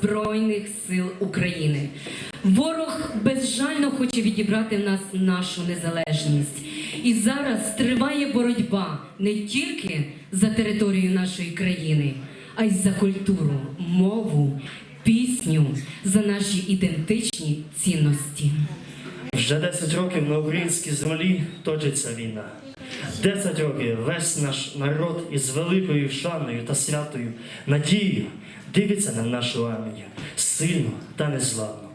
Збройних сил України. Ворог безжально хоче відібрати в нас нашу незалежність. І зараз триває боротьба не тільки за територію нашої країни, а й за культуру, мову, пісню, за наші ідентичні цінності. Вже 10 років на українській землі точиться війна. 10 років весь наш народ із великою шаною та святою надією дивиться на нашу армію сильно та незламно.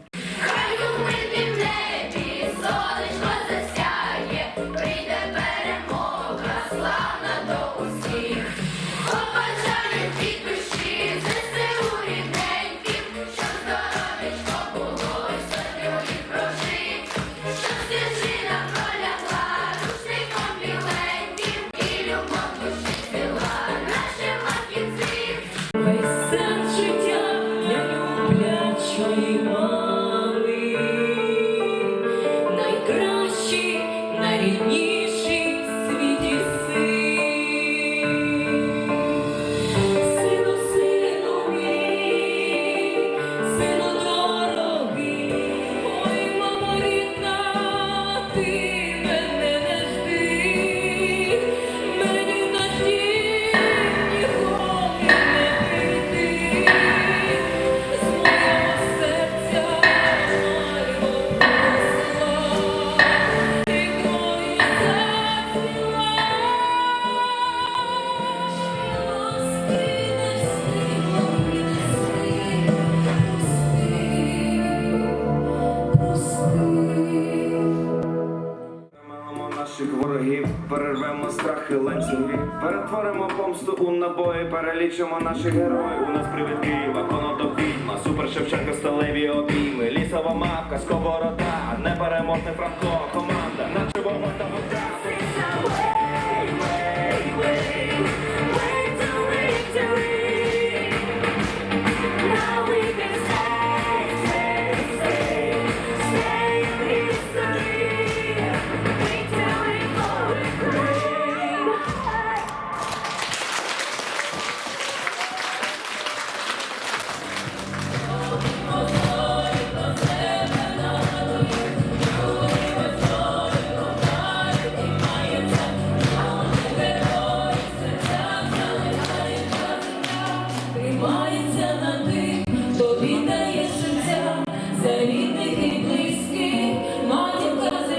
Перервемо страхи ланцюги, перетворимо помсту у набої, перелічимо наших героїв. У нас привід Києва, конотоп відьма, супер Шевченко, сталеві обійми, лісова мавка, сковорода, непереможний Франко, команда, наче вогонь та вода.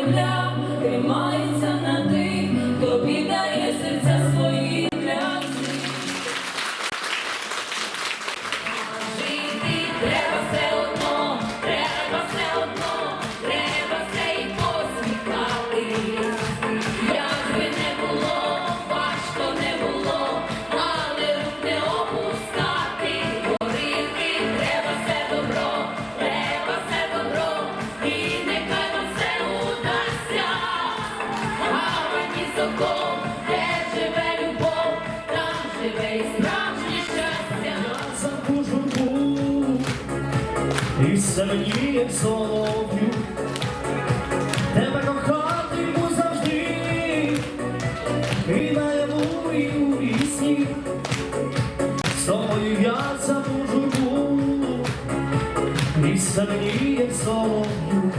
Now. І як солов'ю, тебе кохатиму завжди, і наяву, і у вісні, з тобою я забужу, і як солов'ю.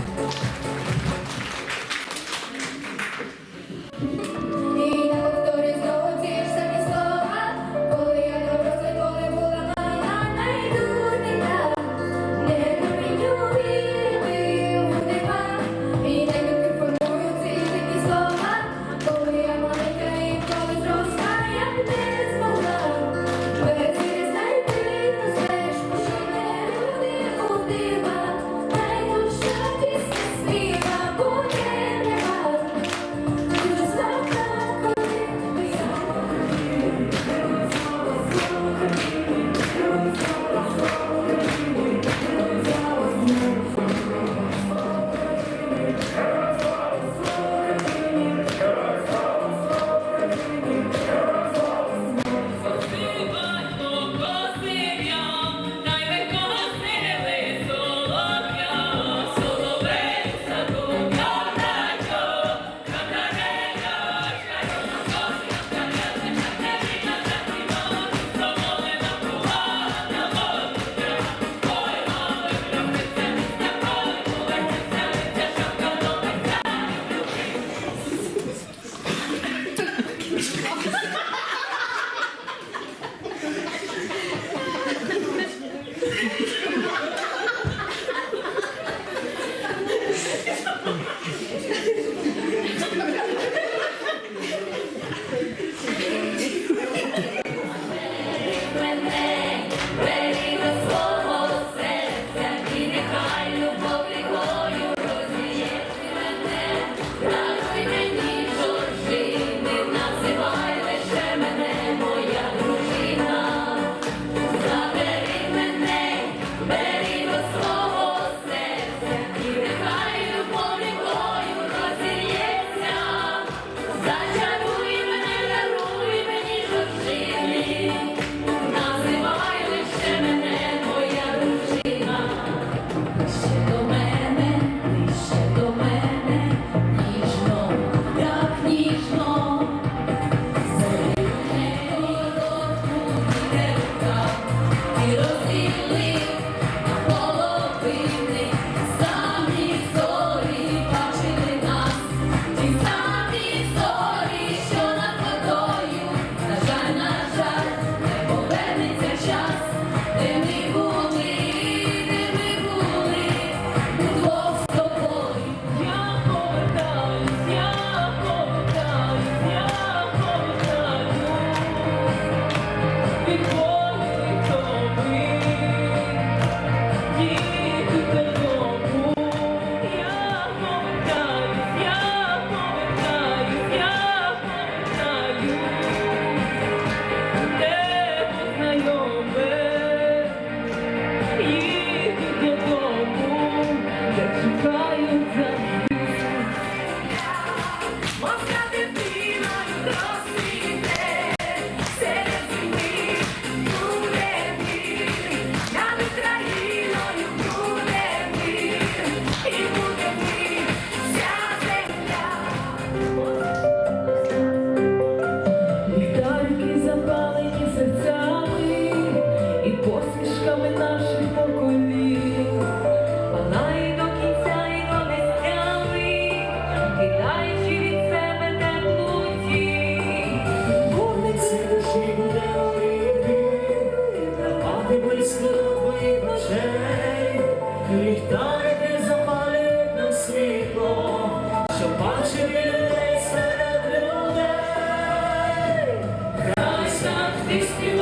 Завжди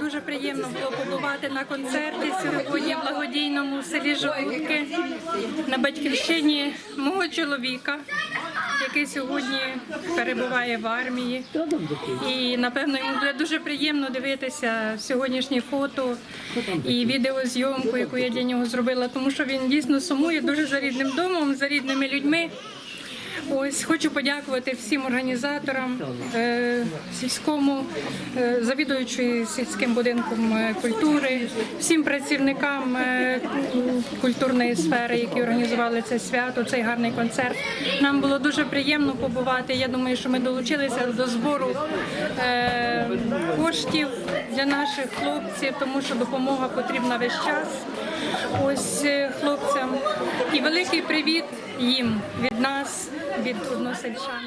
Дуже приємно було побувати на концерті сьогодні в благодійному селі Жовтки на батьківщині мого чоловіка, який сьогодні перебуває в армії. І напевно йому буде дуже приємно дивитися сьогоднішні фото і відеозйомку, яку я для нього зробила, тому що він дійсно сумує дуже за рідним домом, за рідними людьми. Ось хочу подякувати всім організаторам е, сільському, е, завідуючої сільським будинком е, культури, всім працівникам культурної сфери, які організували це свято, цей гарний концерт. Нам було дуже приємно побувати. Я думаю, що ми долучилися до збору коштів для наших хлопців, тому що допомога потрібна весь час. Ось хлопцям. І великий привіт їм від нас, від односельчан.